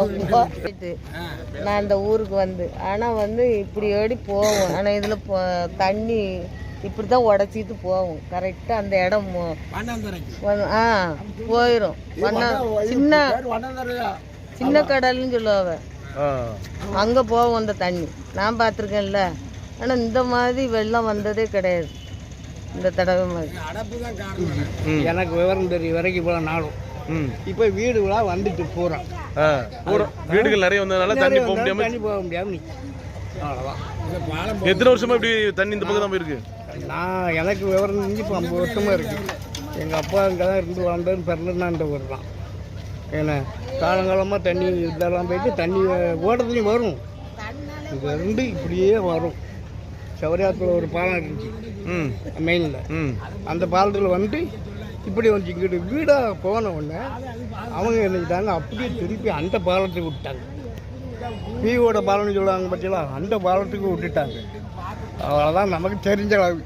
எவ்வளோ? நான் இந்த ஊருக்கு வந்து ஆனால் வந்து இப்படி ஓடி போவோம். ஆனால் இதில் தண்ணி இப்படி தான் உடச்சிட்டு போவோம். கரெக்டாக அந்த இடம் ஆ போயிடும் சின்ன சின்ன கடல்னு சொல்லுவாங்க அங்கே போவோம் அந்த தண்ணி. நான் பார்த்துருக்கேன்ல. ஆனால் இந்த மாதிரி வெள்ளம் வந்ததே கிடையாது. இந்த தடவை மாதிரி. எனக்கு விவரம் தெரியும். வரைக்கும் போல நாளும் இப்போ வீடுகளாக வந்துட்டு போகிறோம் வீடுகள் நிறைய வந்ததுனால தண்ணி போக முடியாம தண்ணி போக முடியாம அவ்வளோதான் எத்தனை வருஷமா இப்படி தண்ணி இந்த பக்கம் தான் போயிருக்கு? நான் எனக்கு விவரம் தெரிஞ்சு இப்போ ஐம்பது வருஷமாக இருக்கு. எங்கள் அப்பா இங்கே தான் இருந்து வளர்ந்தது பிறந்ததுன்னா ஊர் தான். ஏன்னா காலங்காலமாக தண்ணி இதெல்லாம் போயிட்டு தண்ணி ஓட்டத்துலையும் வரும். இங்க இருந்து இப்படியே வரும். சௌரியாத்தில் ஒரு பாலம் இருந்துச்சு. ம். மெயினில். ம். அந்த பாலத்தில் வந்துட்டு இப்படி வந்து இங்கிட்டு வீடாக போன உடனே அவங்க என்னட்டாங்க அப்படியே திருப்பி அந்த பாலத்துக்கு விட்டாங்க பிஓட பாலம்னு சொல்லுவாங்க பார்த்தீங்களா அந்த பாலத்துக்கு விட்டுட்டாங்க. அவ்வளோதான் நமக்கு தெரிஞ்ச அளவு.